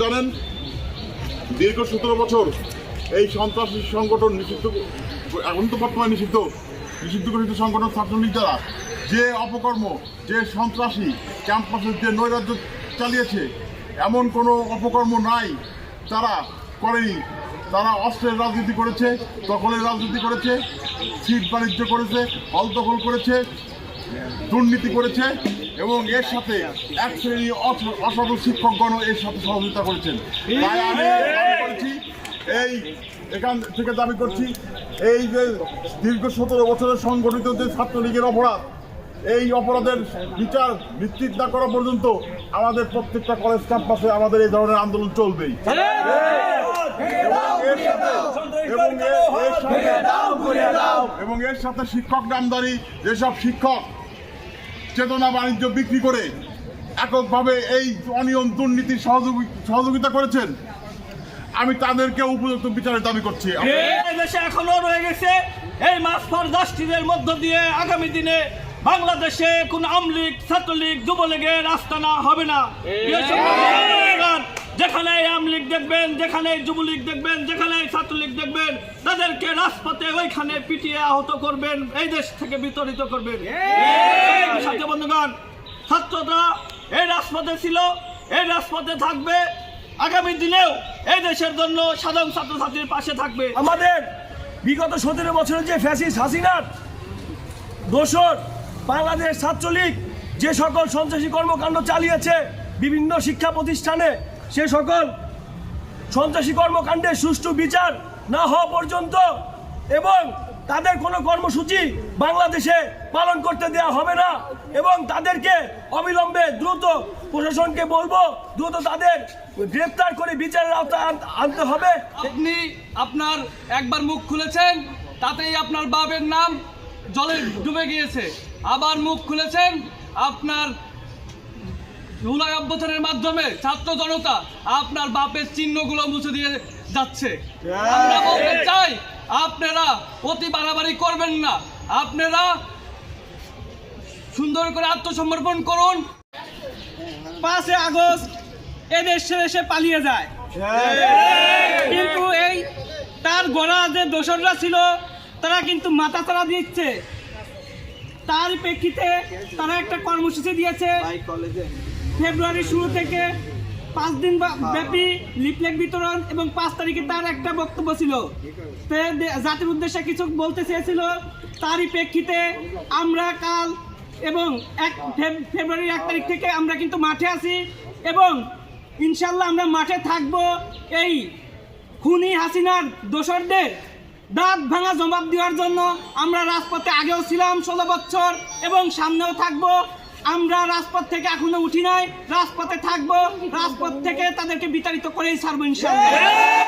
জানেন দীর্ঘ সতেরো বছর এই সন্ত্রাসী সংগঠন নিষিদ্ধ এখন তো বর্তমানে নিষিদ্ধ। নিষিদ্ধ ঘোষিত সংগঠন ছাত্রলীগ দ্বারা। যে অপকর্ম যে সন্ত্রাসী ক্যাম্পাসের যে নৈরাজ্য চালিয়েছে এমন কোনো অপকর্ম নাই তারা করেনি। তারা অস্ত্রের রাজনীতি করেছে, দখলের রাজনীতি করেছে সিট বাণিজ্য করেছে, হল দখল করেছে, দুর্নীতি করেছে এবং এর সাথে এক শ্রেণি অস- অসাধু শিক্ষকগণ এর সাথে সহযোগিতা করেছেন। আমি করছি, এই এখান থেকে দাবি করছি, এই যে দীর্ঘ সতেরো বছরের সংগঠিত যে ছাত্রলীগের অপরাধ এই অপরাধের বিচার নিশ্চিত না করা পর্যন্ত আমাদের প্রত্যেকটা কলেজ ক্যাম্পাসে আমাদের এই ধরনের আন্দোলন চলবেই। এবং এর সাথে শিক্ষক নামদারি যেসব শিক্ষক চেতনা বাণিজ্য বিক্রি করে এককভাবে এই অনিয়ম সহযোগী সহযোগিতা করেছেন, আমি তাদেরকে উপযুক্ত বিচারের দাবি করছি। দেশে এখনও রয়ে গেছে এই মাস ফরদাস্তিদের মধ্য দিয়ে আগামী দিনে বাংলাদেশে কোন আমলিগ ছাত্রলীগ যুবলীগের আস্তানা হবে না। যেখানে আমলিগ দেখবেন যেখানে যুবলীগ দেখবেন যেখানে ছাত্রলীগ দেখবেন তাদেরকে রাজপথে ওইখানে পিটিয়ে আহত করবেন এই দেশ থেকে বিতরিত করবেন। সাথে বন্ধুগণ ছাত্ররা এই রাজপথে ছিল এই রাজপথে থাকবে আগামী দিনেও এই দেশের জন্য সাধারণ ছাত্রছাত্রীর পাশে থাকবে। আমাদের বিগত সতেরো বছরের যে ফ্যাসিস হাসিনার দোসর বাংলাদেশ ছাত্রলীগ যে সকল সন্ত্রাসী কর্মকাণ্ড চালিয়েছে বিভিন্ন শিক্ষা প্রতিষ্ঠানে, সে সকল সন্ত্রাসী কর্মকাণ্ডের সুষ্ঠু বিচার না হওয়া পর্যন্ত এবং তাদের কোনো কর্মসূচি বাংলাদেশে পালন করতে দেওয়া হবে না এবং তাদেরকে অবিলম্বে দ্রুত প্রশাসনকে বলব, দ্রুত তাদের গ্রেপ্তার করে বিচারের আওতায় আনতে হবে। আপনি আপনার একবার মুখ খুলেছেন, তাতেই আপনার বাপের নাম জলে ডুবে গিয়েছে। আবার মুখ খুলেছেন আপনার অভ্যুত্থানের মাধ্যমে ছাত্র জনতা, আপনার বাপের চিহ্নগুলো মুছে দিয়ে যাচ্ছে। আমরা বলতে চাই, আপনারা অতি বাড়াবাড়ি করবেন না। আপনারা সুন্দর করে আত্মসমর্পণ করুন। পাঁচই আগস্ট এদেশ ছেড়ে সে পালিয়ে যায়। কিন্তু এই তার গড়া যে দোসররা ছিল, তারা কিন্তু মাথা তারা দিচ্ছে। তার প্রেক্ষিতে তারা একটা কর্মসূচি দিয়েছে। ফেব্রুয়ারি শুরু থেকে পাঁচ দিন বা- ব্যাপী লিফলেট বিতরণ এবং পাঁচ তারিখে তার একটা বক্তব্য ছিল। জাতির উদ্দেশ্যে কিছু বলতে চেয়েছিল। তারই প্রেক্ষিতে আমরা কাল এবং এক ফেব- ফেব্রুয়ারির এক তারিখ থেকে আমরা কিন্তু মাঠে আছি এবং ইনশাল্লাহ আমরা মাঠে থাকব এই খুনি হাসিনার দোসরদের দাঁত ভাঙা জবাব দেওয়ার জন্য আমরা রাজপথে আগেও ছিলাম ষোলো বছর এবং সামনেও থাকব। আমরা রাজপথ থেকে এখনও উঠি নাই, রাজপথে থাকব, রাজপথ থেকে তাদেরকে বিতাড়িত করেই ছাড়বো ইনশাল্লাহ